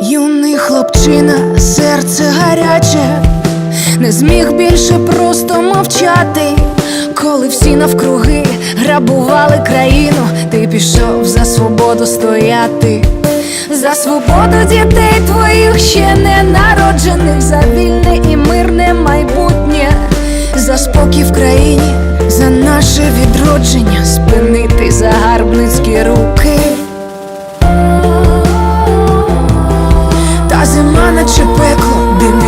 Юний хлопчина, серце гаряче, не зміг більше просто мовчати. Коли всі навкруги грабували країну, пішов за свободу стояти, за свободу дітей твоїх ще не народжених, за вільне і мирне майбутнє, за спокій в країні, за наше відродження, спинити загарбницькі руки. Та зима наче пекло, дим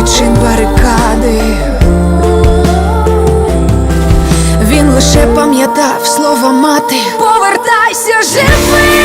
лише пам'ятав слово мати. Повертайся живим,